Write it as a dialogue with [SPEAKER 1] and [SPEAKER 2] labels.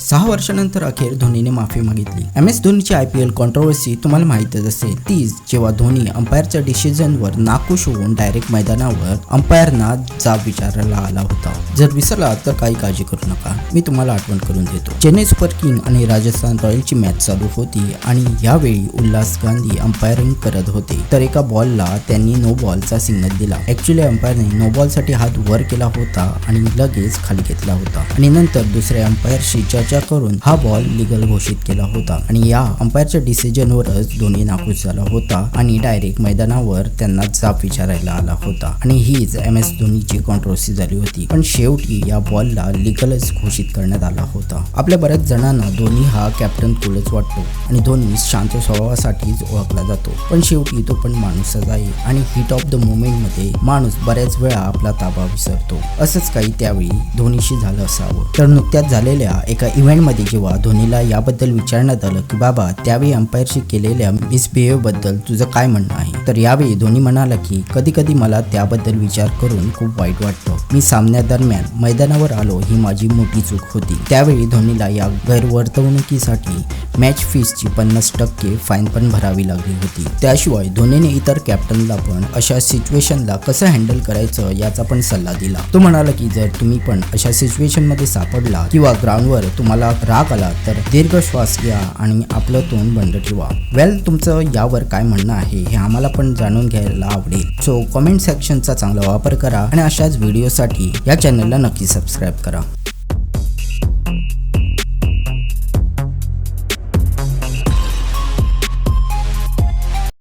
[SPEAKER 1] सहा वर्षानंतर अखेर धोनीने माफी मागितली. एम एस धोनीची आय पी एल कॉन्ट्रोवर्सी तुम्हाला माहीतच असेल. तीच जेव्हा धोनी अंपायरच्या डिसिजनवर नाखुश होऊन डायरेक्ट मैदानावर अंपायरना जाब विचारायला आला होता. जर विसरला तर काही काळजी करू नका. मी तुम्हाला आठवण करून देतो. चेन्नई सुपर किंग आणि राजस्थान रॉयलची मॅच चालू होती आणि यावेळी उल्हास गांधी अंपायरिंग करत होते. तर एका बॉलला त्यांनी नो बॉलचा सिग्नल दिला. ऍक्च्युली अंपायरने नो बॉलसाठी हात वर केला होता आणि लगेच खाली घेतला होता. आणि नंतर दुसऱ्या अंपायरशी चर्चा करून हा बॉल लिगल घोषित केला होता. आणि या अंपायरच्या डिसिजनवरच धोनी नाखुश झाला होता आणि डायरेक्ट मैदानावर त्यांना जाब विचारायला आला होता. आणि हीच एम एस धोनीची कॉन्ट्रोवर्सी झाली होती. पण शेवटी या बॉलला लिगलच घोषित करण्यात आला होता. आपल्या बऱ्याच जणांना धोनी हा कॅप्टन कुलच वाटतो आणि धोनी शांत स्वभावासाठीच ओळखला जातो. पण शेवटी तो पण माणूसच आहे आणि हिट ऑफ द मोमेंटमध्ये माणूस बऱ्याच वेळा आपला ताबा विसरतो. असंच काही त्यावेळी धोनीशी झालं असावं. तर नुकत्याच झालेल्या एका इव्हेंटमध्ये जेव्हा धोनीला याबद्दल विचारण्यात आलं की बाबा त्यावेळी अंपायरशी केलेल्या मिसबिहेवबद्दल तुझं काय म्हणणं आहे? तर यावेळी धोनी म्हणाला की कधी कधी मला त्याबद्दल विचार करून खूप वाईट वाटतं. मी सामन्यादरम्यान मैदानावर आलो ही माझी मोठी चूक होती. त्यावेळी धोनीला या गैरवर्तवणुकीसाठी मॅच फीसची पन्नास टक्के फाईन पण भरावी लागली होती. त्याशिवाय धोनीने इतर कॅप्टनला पण अशा सिच्युएशनला कसं हँडल करायचं याचा पण सल्ला दिला. तो म्हणाला की जर तुम्ही पण अशा सिच्युएशनमध्ये सापडला किंवा ग्राउंडवर तुम्हाला राग आला तर दीर्घ श्वास घ्या आणि आपलं तोंड बंद ठेवा. वेल तुमचं यावर काय म्हणणं आहे हे आम्हाला पण जाणून घ्यायला आवडेल. सो कमेंट सेक्शनचा चांगला वापर करा आणि अशाच व्हिडिओसाठी या चॅनलला नक्की सबस्क्राईब करा.